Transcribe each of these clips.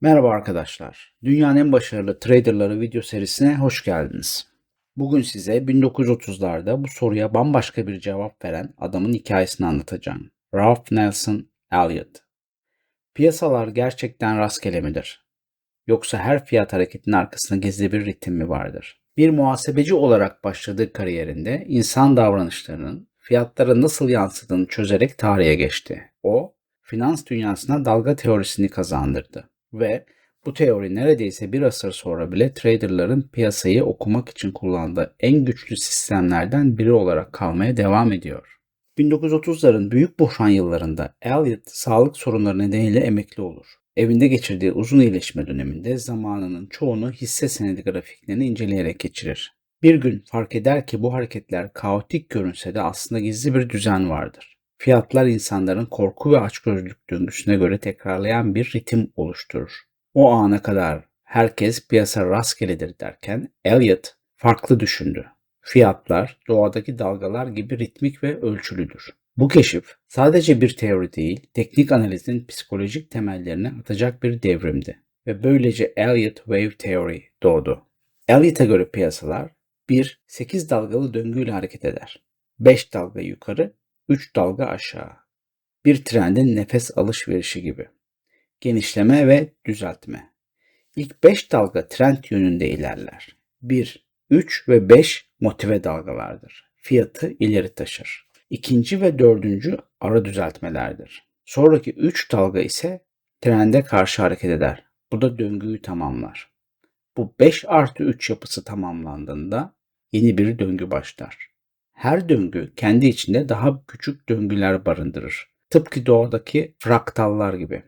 Merhaba arkadaşlar. Dünyanın en başarılı traderları video serisine hoş geldiniz. Bugün size 1930'larda bu soruya bambaşka bir cevap veren adamın hikayesini anlatacağım. Ralph Nelson Elliot. Piyasalar gerçekten rastgele midir? Yoksa her fiyat hareketinin arkasında gizli bir ritim mi vardır? Bir muhasebeci olarak başladığı kariyerinde insan davranışlarının fiyatlara nasıl yansıdığını çözerek tarihe geçti. O, finans dünyasına dalga teorisini kazandırdı ve bu teori neredeyse bir asır sonra bile traderların piyasayı okumak için kullandığı en güçlü sistemlerden biri olarak kalmaya devam ediyor. 1930'ların büyük buhran yıllarında Elliot sağlık sorunları nedeniyle emekli olur. Evinde geçirdiği uzun iyileşme döneminde zamanının çoğunu hisse senedi grafiklerini inceleyerek geçirir. Bir gün fark eder ki bu hareketler kaotik görünse de aslında gizli bir düzen vardır. Fiyatlar insanların korku ve açgözlülük döngüsüne göre tekrarlayan bir ritim oluşturur. O ana kadar herkes piyasa rastgeledir derken Elliot farklı düşündü. Fiyatlar doğadaki dalgalar gibi ritmik ve ölçülüdür. Bu keşif sadece bir teori değil, teknik analizin psikolojik temellerini atacak bir devrimdi ve böylece Elliott Wave Theory doğdu. Elliott'a göre piyasalar 1. 8 dalgalı döngüyle hareket eder. 5 dalga yukarı, 3 dalga aşağı. Bir trendin nefes alışverişi gibi. Genişleme ve düzeltme. İlk 5 dalga trend yönünde ilerler. 1, 3 ve 5 motive dalgalardır. Fiyatı ileri taşır. İkinci ve dördüncü ara düzeltmelerdir. Sonraki 3 dalga ise trende karşı hareket eder. Bu da döngüyü tamamlar. Bu 5 artı 3 yapısı tamamlandığında yeni bir döngü başlar. Her döngü kendi içinde daha küçük döngüler barındırır. Tıpkı doğadaki fraktallar gibi.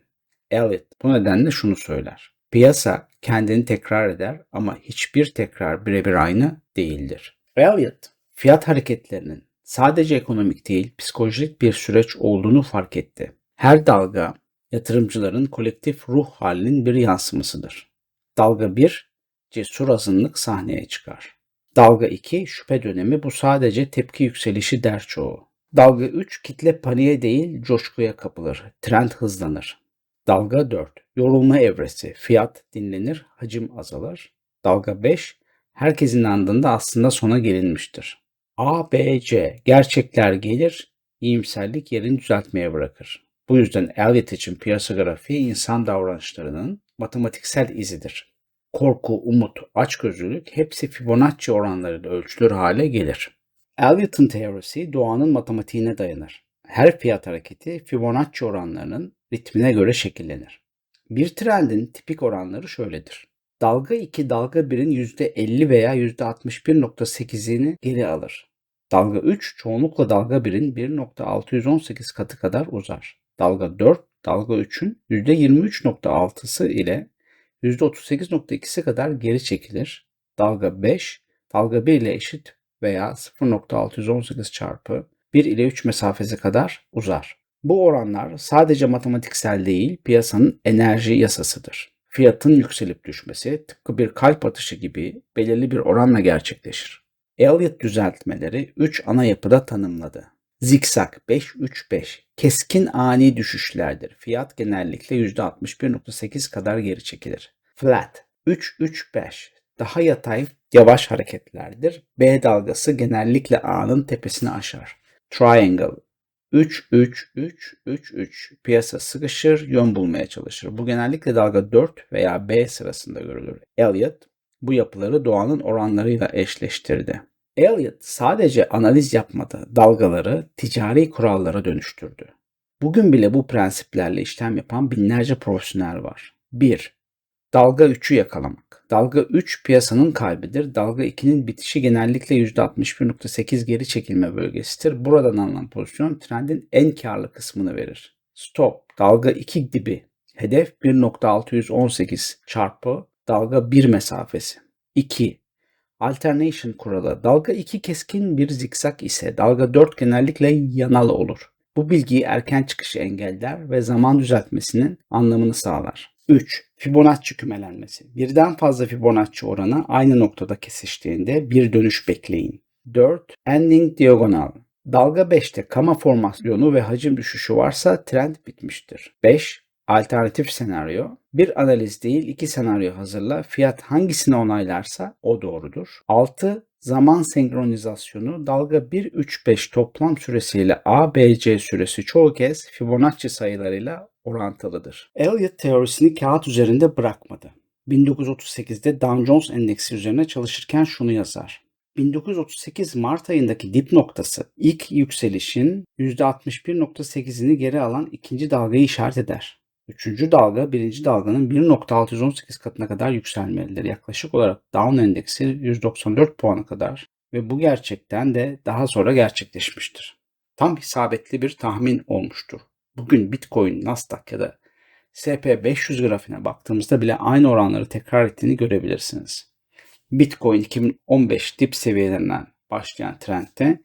Elliot bu nedenle şunu söyler. Piyasa kendini tekrar eder ama hiçbir tekrar birebir aynı değildir. Elliot, fiyat hareketlerinin sadece ekonomik değil psikolojik bir süreç olduğunu fark etti. Her dalga yatırımcıların kolektif ruh halinin bir yansımasıdır. Dalga 1 cesur azınlık sahneye çıkar. Dalga 2 şüphe dönemi bu sadece tepki yükselişi der çoğu. Dalga 3 kitle paniğe değil coşkuya kapılır. Trend hızlanır. Dalga 4 yorulma evresi. Fiyat dinlenir, hacim azalır. Dalga 5 herkesin andında aslında sona gelinmiştir. A, B, C gerçekler gelir, iyimserlik yerini düzeltmeye bırakır. Bu yüzden Elliot için piyasa grafiği insan davranışlarının matematiksel izidir korku, umut, açgözlülük hepsi Fibonacci oranlarıyla ölçülür hale gelir. Elliott'ın teorisi doğanın matematiğine dayanır. Her fiyat hareketi Fibonacci oranlarının ritmine göre şekillenir. Bir trendin tipik oranları şöyledir. Dalga 2 dalga 1'in %50 veya %61.8'ini geri alır. Dalga 3 çoğunlukla dalga 1'in 1.618 katı kadar uzar. Dalga 4 dalga 3'ün %23.6'sı ile %38.2'si kadar geri çekilir. Dalga 5, dalga 1 ile eşit veya 0.618 çarpı 1 ile 3 mesafesi kadar uzar. Bu oranlar sadece matematiksel değil, piyasanın enerji yasasıdır. Fiyatın yükselip düşmesi tıpkı bir kalp atışı gibi belirli bir oranla gerçekleşir. Elliott düzeltmeleri 3 ana yapıda tanımladı. Zikzak 5-3-5 keskin ani düşüşlerdir. Fiyat genellikle %61.8 kadar geri çekilir. Flat 3-3-5 daha yatay yavaş hareketlerdir. B dalgası genellikle A'nın tepesini aşar. Triangle 3-3-3-3-3 piyasa sıkışır, yön bulmaya çalışır. Bu genellikle dalga 4 veya B sırasında görülür. Elliot bu yapıları doğanın oranlarıyla eşleştirdi. Elliot sadece analiz yapmadı, dalgaları ticari kurallara dönüştürdü. Bugün bile bu prensiplerle işlem yapan binlerce profesyonel var. 1. Dalga 3'ü yakalamak. Dalga 3 piyasanın kalbidir. Dalga 2'nin bitişi genellikle %61.8 geri çekilme bölgesidir. Buradan alınan pozisyon trendin en karlı kısmını verir. Stop. Dalga 2 dibi. Hedef 1.618 çarpı dalga 1 mesafesi. 2. Alternation kuralı. Dalga 2 keskin bir zikzak ise dalga 4 genellikle yanal olur. Bu bilgiyi erken çıkışı engeller ve zaman düzeltmesinin anlamını sağlar. 3. Fibonacci kümelenmesi. Birden fazla Fibonacci oranı aynı noktada kesiştiğinde bir dönüş bekleyin. 4. Ending diagonal. Dalga 5'te kama formasyonu ve hacim düşüşü varsa trend bitmiştir. 5. Alternatif senaryo. Bir analiz değil iki senaryo hazırla. Fiyat hangisini onaylarsa o doğrudur. 6. Zaman senkronizasyonu dalga 1-3-5 toplam süresiyle ABC süresi çoğu kez Fibonacci sayılarıyla orantılıdır. Elliott teorisini kağıt üzerinde bırakmadı. 1938'de Dow Jones Endeksi üzerine çalışırken şunu yazar. 1938 Mart ayındaki dip noktası ilk yükselişin %61.8'ini geri alan ikinci dalgayı işaret eder. Üçüncü dalga birinci dalganın 1.618 katına kadar yükselmelidir. Yaklaşık olarak Dow endeksi 194 puana kadar ve bu gerçekten de daha sonra gerçekleşmiştir. Tam isabetli bir tahmin olmuştur. Bugün Bitcoin, Nasdaq ya da SP500 grafiğine baktığımızda bile aynı oranları tekrar ettiğini görebilirsiniz. Bitcoin 2015 dip seviyelerinden başlayan trendte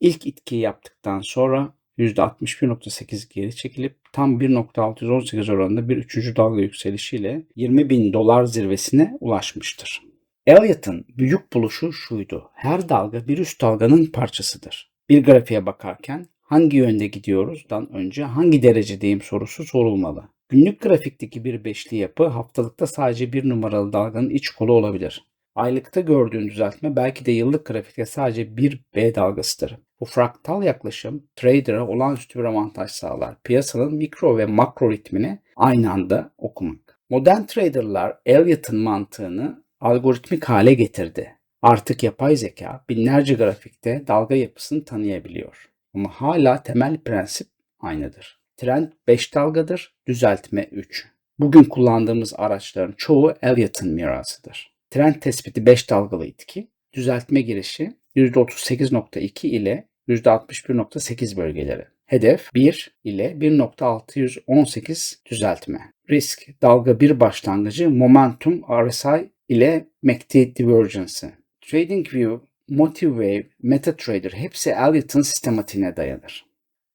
ilk itkiyi yaptıktan sonra %61.8 geri çekilip tam 1.618 oranında bir üçüncü dalga yükselişiyle 20 bin dolar zirvesine ulaşmıştır. Elliott'ın büyük buluşu şuydu. Her dalga bir üst dalganın parçasıdır. Bir grafiğe bakarken hangi yönde gidiyoruzdan önce hangi derecedeyim sorusu sorulmalı. Günlük grafikteki bir beşli yapı haftalıkta sadece bir numaralı dalganın iç kolu olabilir. Aylıkta gördüğün düzeltme belki de yıllık grafikte sadece bir B dalgasıdır. Bu fraktal yaklaşım trader'a olağanüstü bir avantaj sağlar. Piyasanın mikro ve makro ritmini aynı anda okumak. Modern traderlar Elliott'ın mantığını algoritmik hale getirdi. Artık yapay zeka binlerce grafikte dalga yapısını tanıyabiliyor. Ama hala temel prensip aynıdır. Trend 5 dalgadır, düzeltme 3. Bugün kullandığımız araçların çoğu Elliott'ın mirasıdır. Trend tespiti 5 dalgalı itki, düzeltme girişi %38.2 ile %61.8 bölgeleri. Hedef 1 ile 1.618 düzeltme. Risk dalga 1 başlangıcı momentum RSI ile MACD divergence. TradingView, Motivewave, MetaTrader hepsi Elliott'ın sistematiğine dayanır.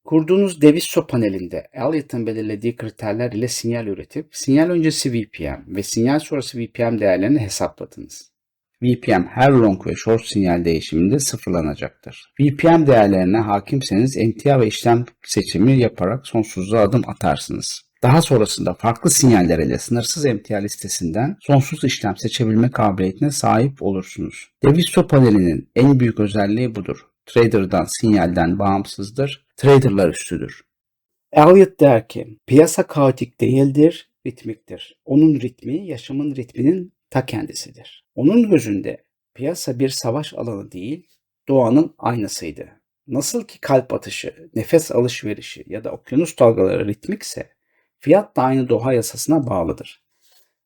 Kurduğunuz Deviso panelinde Elliott'ın belirlediği kriterler ile sinyal üretip sinyal öncesi VPM ve sinyal sonrası VPM değerlerini hesapladınız. VPM her long ve short sinyal değişiminde sıfırlanacaktır. VPM değerlerine hakimseniz emtia ve işlem seçimi yaparak sonsuzluğa adım atarsınız. Daha sonrasında farklı sinyaller ile sınırsız emtia listesinden sonsuz işlem seçebilme kabiliyetine sahip olursunuz. Deviso panelinin en büyük özelliği budur. Trader'dan sinyalden bağımsızdır, traderlar üstüdür. Elliot der ki, piyasa kaotik değildir, ritmiktir. Onun ritmi yaşamın ritminin ta kendisidir. Onun gözünde piyasa bir savaş alanı değil, doğanın aynasıydı. Nasıl ki kalp atışı, nefes alışverişi ya da okyanus dalgaları ritmikse, fiyat da aynı doğa yasasına bağlıdır.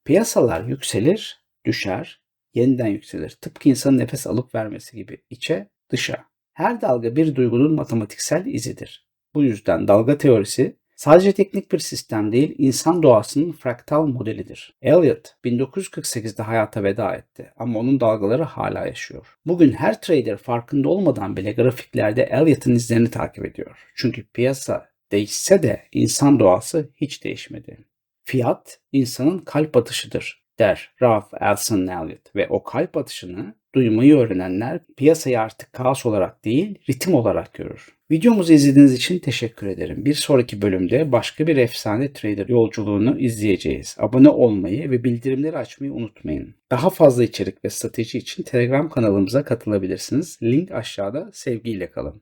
Piyasalar yükselir, düşer, yeniden yükselir. Tıpkı insanın nefes alıp vermesi gibi içe, dışa. Her dalga bir duygunun matematiksel izidir. Bu yüzden dalga teorisi sadece teknik bir sistem değil, insan doğasının fraktal modelidir. Elliot 1948'de hayata veda etti ama onun dalgaları hala yaşıyor. Bugün her trader farkında olmadan bile grafiklerde Elliot'ın izlerini takip ediyor. Çünkü piyasa değişse de insan doğası hiç değişmedi. Fiyat insanın kalp atışıdır der Ralph Elson Elliot ve o kalp atışını duymayı öğrenenler piyasayı artık kaos olarak değil ritim olarak görür. Videomuzu izlediğiniz için teşekkür ederim. Bir sonraki bölümde başka bir efsane trader yolculuğunu izleyeceğiz. Abone olmayı ve bildirimleri açmayı unutmayın. Daha fazla içerik ve strateji için Telegram kanalımıza katılabilirsiniz. Link aşağıda sevgiyle kalın.